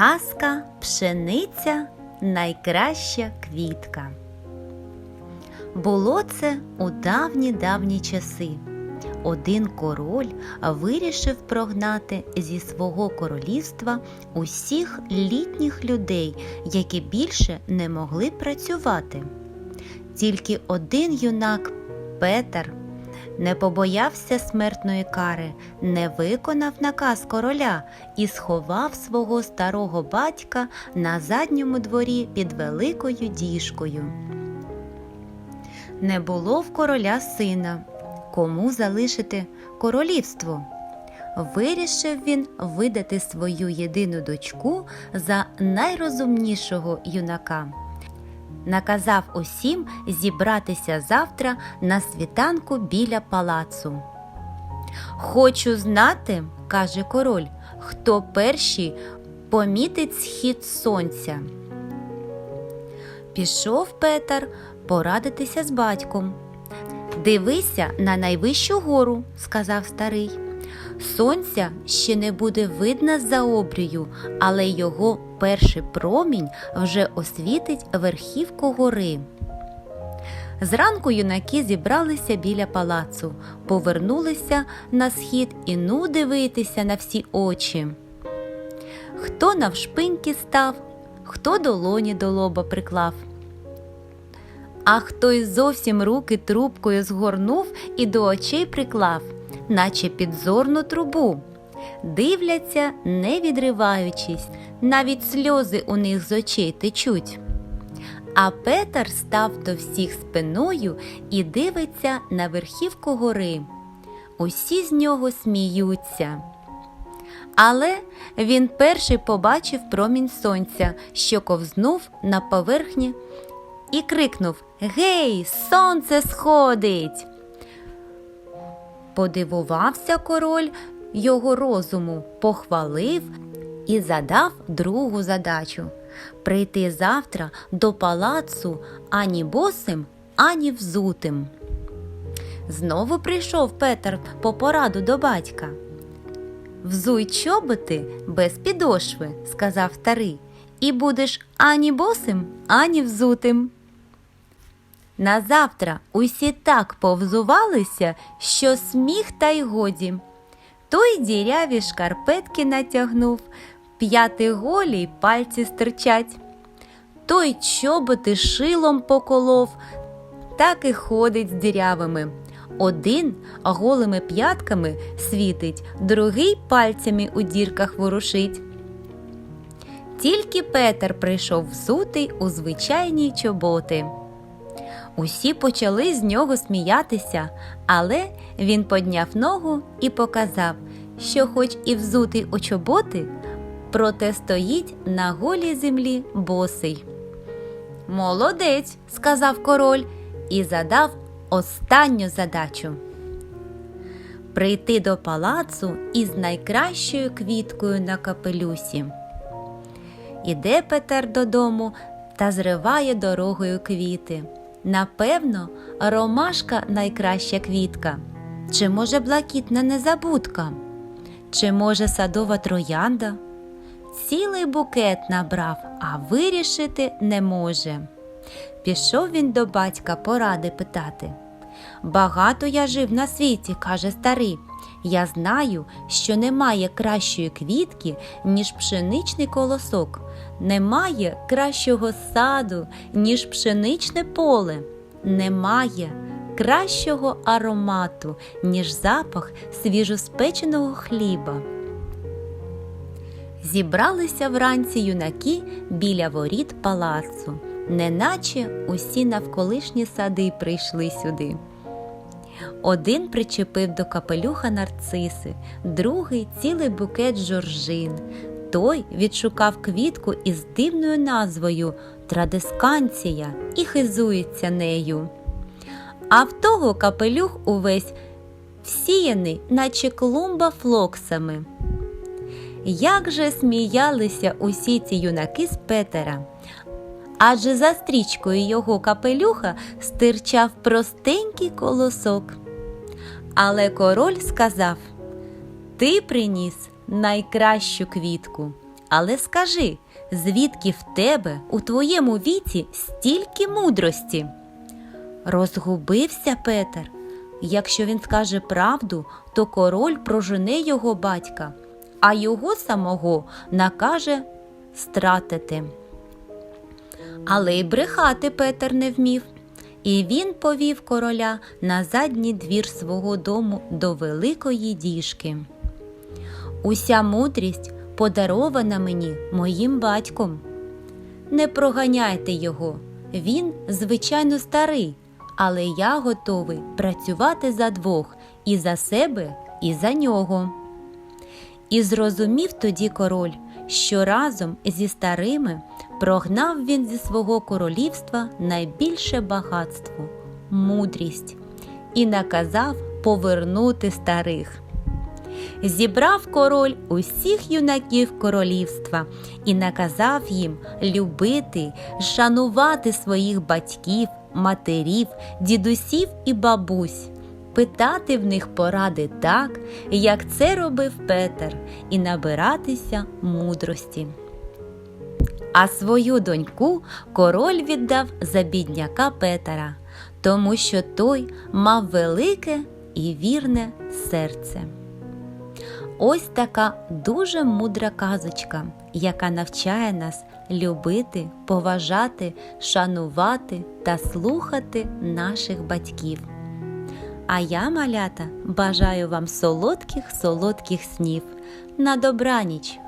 Казка пшениця найкраща квітка. Було це у давні давні часи. Один король вирішив прогнати зі свого королівства усіх літніх людей, які більше не могли працювати. Тільки один юнак Петер не побоявся смертної кари, не виконав наказ короля і сховав свого старого батька на задньому дворі під великою діжкою. Не було в короля сина, кому залишити королівство. Вирішив він видати свою єдину дочку за найрозумнішого юнака. Наказав усім зібратися завтра на світанку біля палацу. Хочу знати, каже король, хто перший помітить схід сонця. Пішов Петер порадитися з батьком. Дивися на найвищу гору, сказав старий. Сонця ще не буде видно за обрію, але його перший промінь вже освітить верхівку гори. Зранку юнаки зібралися біля палацу, повернулися на схід і ну дивитися на всі очі. Хто навшпиньки став, хто долоні до лоба приклав. А хто й зовсім руки трубкою згорнув і до очей приклав, наче підзорну трубу. Дивляться, не відриваючись, навіть сльози у них з очей течуть. А Петер став до всіх спиною і дивиться на верхівку гори. Усі з нього сміються. Але він перший побачив промінь сонця, що ковзнув на поверхні, і крикнув Гей, сонце сходить! Подивувався король його розуму, похвалив і задав другу задачу прийти завтра до палацу ані босим, ані взутим. Знову прийшов Петер по пораду до батька. Взуй чоботи без підошви, сказав старий, і будеш ані босим, ані взутим. Назавтра усі так повзувалися, що сміх та й годі. Той діряві шкарпетки натягнув, п'яти голі й пальці стирчать. Той чоботи шилом поколов, так і ходить з дірявими. Один голими п'ятками світить, другий пальцями у дірках ворушить. Тільки Петер прийшов взутий у звичайні чоботи. Усі почали з нього сміятися, але він подняв ногу і показав, що, хоч і взутий у чоботи, проте стоїть на голій землі босий. Молодець, сказав король і задав останню задачу. Прийти до палацу із найкращою квіткою на капелюсі. Іде Петер додому та зриває дорогою квіти. Напевно, ромашка найкраща квітка. Чи може блакитна незабудка? Чи може садова троянда? Цілий букет набрав, а вирішити не може. Пішов він до батька поради питати. Багато я жив на світі, каже старий. Я знаю, що немає кращої квітки, ніж пшеничний колосок, немає кращого саду, ніж пшеничне поле, немає кращого аромату, ніж запах свіжоспеченого хліба. Зібралися вранці юнаки біля воріт палацу, неначе усі навколишні сади прийшли сюди. Один причепив до капелюха нарциси, другий цілий букет жоржин. Той відшукав квітку із дивною назвою Традисканція і хизується нею. А в того капелюх увесь всіяний, наче клумба флоксами. Як же сміялися усі ці юнаки з Петера, адже за стрічкою його капелюха стирчав простенький колосок. Але король сказав: Ти приніс найкращу квітку, але скажи, звідки в тебе у твоєму віці стільки мудрості? Розгубився Петер. Якщо він скаже правду, то король прожене його батька, а його самого накаже стратити. Але й брехати Петер не вмів. І він повів короля на задній двір свого дому до великої діжки. Уся мудрість подарована мені моїм батьком. Не проганяйте його, він, звичайно, старий, але я готовий працювати за двох і за себе, і за нього. І зрозумів тоді король, що разом зі старими прогнав він зі свого королівства найбільше багатство мудрість, і наказав повернути старих. Зібрав король усіх юнаків королівства і наказав їм любити, шанувати своїх батьків, матерів, дідусів і бабусь, питати в них поради так, як це робив Петер, і набиратися мудрості. А свою доньку король віддав за бідняка Петера, тому що той мав велике і вірне серце. Ось така дуже мудра казочка, яка навчає нас любити, поважати, шанувати та слухати наших батьків. А я, малята, бажаю вам солодких солодких снів. На добраніч!